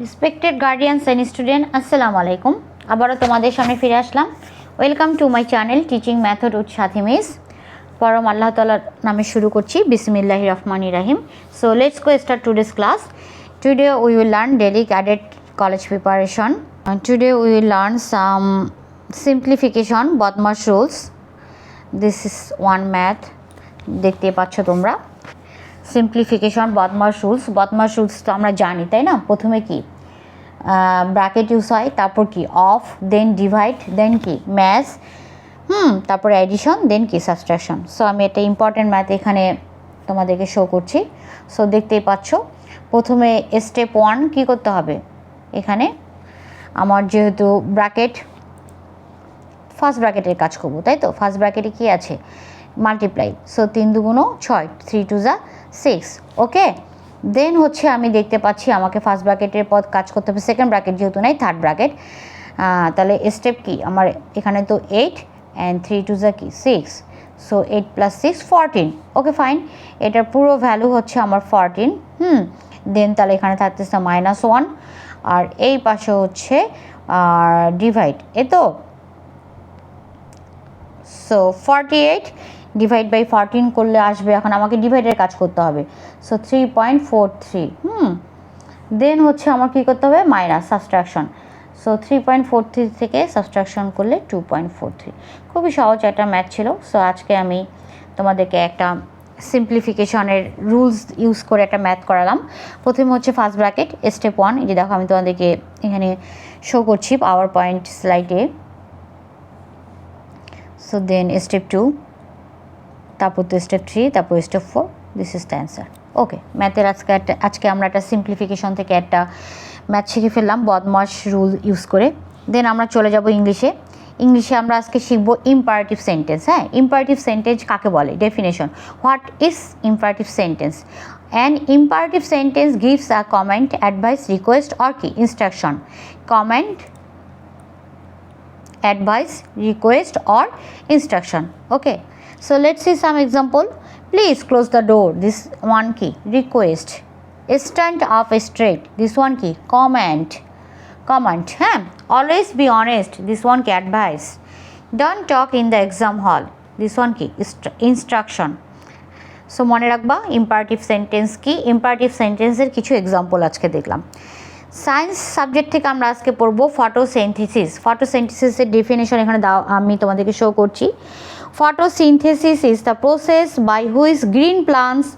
Respected guardians and student আসসালামু আলাইকুম আবারও তোমাদের সামনে ফিরে আসলাম। Welcome to my channel teaching method with Sathi miss পরম আল্লাহ তালার নামে শুরু করছি বিসমিল্লাহ রহমান রাহিম। So let's go start today's class today we will learn daily cadet college preparation today we will learn some simplification BODMAS rules this is one math দেখতে পাচ্ছ তোমরা। সিম্পলিফিকেশন বদমাস রুলস বদমাস রুলস তো আমরা জানি, তাই না? প্রথমে কি? ব্র্যাকেট ইউজ হয়, তারপর কি? অফ দেন ডিভাইড দেন কি? ম্যাথ হুম, তারপর অ্যাডিশন দেন কি? সাবস্ট্রাকশন সো আমি একটা ইম্পর্টেন্ট ম্যাথ এখানে তোমাদেরকে শো করছি। সো দেখতেই পাচ্ছ। প্রথমে স্টেপ ওয়ান কী করতে হবে? এখানে আমার যেহেতু ব্র্যাকেট ফার্স্ট ব্র্যাকেটের কাজ করব, তাই তো? ফার্স্ট ব্র্যাকেটে কী আছে? মাল্টিপ্লাই সো তিন দুগুণো ছয় থ্রি টু যা সিক্স ওকে দেন হচ্ছে আমি দেখতে পাচ্ছি আমাকে ফার্স্ট ব্র্যাকেটের পদ কাজ করতে হবে সেকেন্ড ব্র্যাকেট যেহেতু নাই থার্ড ব্র্যাকেট তাহলে স্টেপ কি? আমার এখানে তো এইট অ্যান্ড থ্রি টু যা কি? Six so eight plus six fourteen okay fine এটার পুরো ভ্যালু হচ্ছে আমার ফরটিন হুম? দেন তাহলে এখানে থাকতেছে মাইনাস ওয়ান আর এই পাশে হচ্ছে ডিভাইড এ তো so forty eight divide by fourteen করলে আসবে, এখন আমাকে ডিভাইডের কাজ করতে হবে। So three point four three hmm? Then হচ্ছে আমার কী করতে হবে? Minus subtraction so three point four three থেকে সাবস্ট্রাকশন করলে টু পয়েন্ট ফোর থ্রি খুবই সহজ একটা ম্যাথ ছিল। সো আজকে আমি তোমাদেরকে একটা সিম্পলিফিকেশনের রুলস ইউজ করে একটা ম্যাথ করালাম। প্রথমে হচ্ছে ফার্স্ট ব্র্যাকেট স্টেপ ওয়ান এই যে দেখো আমি তোমাদেরকে এখানে শো করছি পাওয়ার পয়েন্ট স্লাইডে সো দেন স্টেপ টু তারপর তো স্টেপ থ্রি তারপর step four this is the answer okay ম্যাথের আজকে একটা আজকে আমরা একটা সিম্পলিফিকেশন থেকে একটা ম্যাথ শিখে ফেললাম বদমাস রুল ইউজ করে। দেন আমরা চলে যাব ইংলিশে ইংলিশে আমরা আজকে শিখব ইম্পারেটিভ সেন্টেন্স হ্যাঁ? ইম্পারেটিভ সেন্টেন্স কাকে বলে? Definition what is imperative sentence and imperative sentence gives a comment advice request or কি instruction comment advice request or instruction. Okay so let's see some example please close the door this one key request stand up straight this one key comment comment huh? always be honest this one key advice don't talk in the exam hall this one key inst- instruction so মনে রাখবা imperative sentence কি imperative সেন্টেন্সের কিছু example আজকে দেখলাম science subject থেকে আমরা আজকে পড়ব ফটোসেন্থেসিস ফটোসেন্থেসিসের ডেফিনেশন এখানে দাও আমি তোমাদেরকে শো করছি photosynthesis is the process by which green plants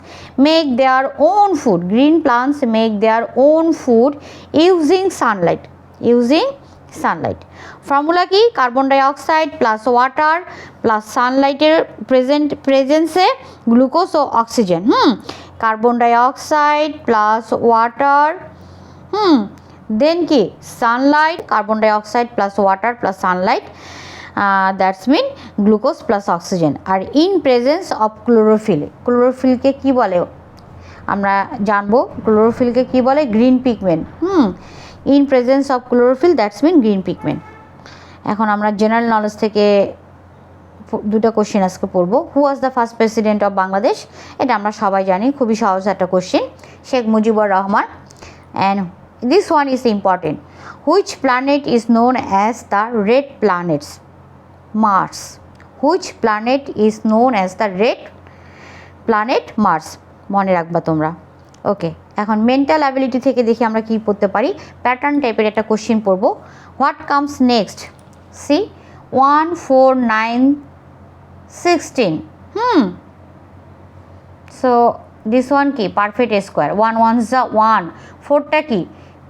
make their own food green plants make their own food using sunlight using sunlight formula কি carbon dioxide plus water plus সানলাইটের present প্রেজেন্সে glucose ও oxygen hmm carbon dioxide plus water hmm then কি sunlight carbon dioxide plus water plus sunlight that's mean glucose plus oxygen R in presence of chlorophyll ক্লোরোফিলকে কি বলে? আমরা জানব ক্লোরোফিলকে কি বলে? Green pigment hmm in presence of chlorophyll that's mean green pigment এখন আমরা জেনারেল নলেজ থেকে দুটো কোশ্চেন আজকে পড়ব। Who was the first president of Bangladesh এটা আমরা সবাই জানি, খুবই সহজ একটা question Sheikh Mujibur Rahman. And this one is important. Which planet is known as the red planets? Mars, which planet is known as the red planet mars? মনে রাখবা তোমরা। ওকে এখন মেন্টাল অ্যাবিলিটি থেকে দেখি আমরা কি পড়তে পারি। প্যাটার্ন টাইপের একটা কোশ্চেন পড়ব। What comes next see one four nine sixteen hmm so this one কি? পারফেক্ট স্কোয়ার ওয়ান ওয়ান যা ওয়ান ফোরটা কি?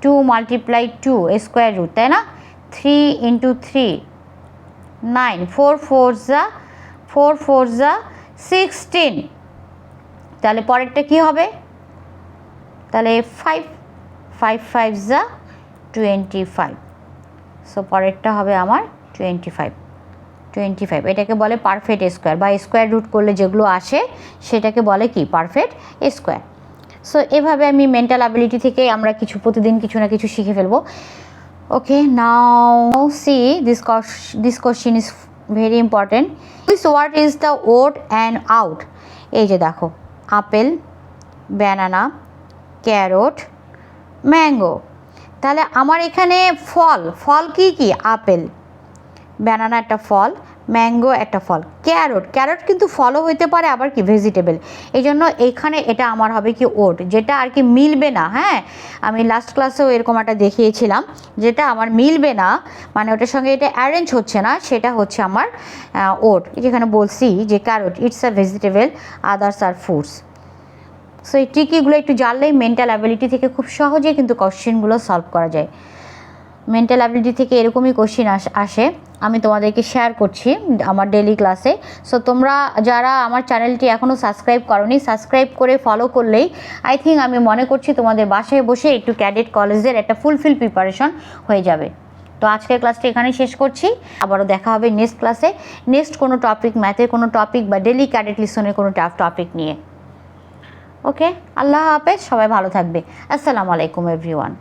Two multiply two square root তাই না? Three into three nine, four four যা, ফোর ফোর যা, sixteen. তাহলে পরেরটা কি হবে? তাহলে ফাইভ ফাইভ ফাইভ যা টোয়েন্টি ফাইভ সো পরেরটা হবে আমার টোয়েন্টি ফাইভ টোয়েন্টি ফাইভ এটাকে বলে পারফেক্ট স্কোয়ার বা স্কোয়ার রুট করলে যেগুলো আসে, সেটাকে বলে কি? পারফেক্ট স্কোয়ার সো এভাবে আমি মেন্টাল অ্যাবিলিটি থেকে আমরা কিছু, প্রতিদিন কিছু না কিছু শিখে ফেলব। Okay now see this this question is very important this word is the odd and out এই যে দেখো, আপেল ব্যানানা ক্যারট ম্যাঙ্গো তাহলে আমার এখানে ফল ফল কি কি? আপেল। ব্যানানা একটা ফল ম্যাঙ্গো, একটা ফল। ক্যারট ক্যারট কিন্তু ফলও হইতে পারে, আবার কি ভেজিটেবল। এই জন্য এইখানে এটা আমার হবে কি ওট, যেটা আর কি মিলবে না হ্যাঁ? আমি লাস্ট ক্লাসেও এরকম একটা দেখিয়েছিলাম, যেটা আমার মিলবে না মানে ওটার সঙ্গে এটা অ্যারেঞ্জ হচ্ছে না, সেটা হচ্ছে আমার ওট। যেখানে বলছি যে carrot it's a vegetable others are foods so এই ট্রিকিগুলো একটু জানলেই মেন্টাল অ্যাবিলিটি থেকে খুব সহজেই কিন্তু কোশ্চেনগুলো সলভ করা যায়। মেন্টাল অ্যাবিলিটি থেকে এরকমই কোশ্চিন আসে আমি তোমাদেরকে শেয়ার করছি আমার ডেলি ক্লাসে সো তোমরা যারা আমার চ্যানেলটি এখনও সাবস্ক্রাইব করনি সাবস্ক্রাইব করে ফলো করলেই আই থিঙ্ক আমি মনে করছি তোমাদের বাসায় বসে একটু ক্যাডেট কলেজের একটা ফুলফিল প্রিপারেশন হয়ে যাবে। তো, আজকের ক্লাসটি এখানেই শেষ করছি। আবারও দেখা হবে নেক্সট ক্লাসে নেক্সট কোনো টপিক ম্যাথের কোনো টপিক বা ডেলি ক্যাডেট লিসনের কোনো টপিক নিয়ে। ওকে আল্লাহ হাফেজ, সবাই ভালো থাকবে। আসসালামু আলাইকুম এভরিওয়ান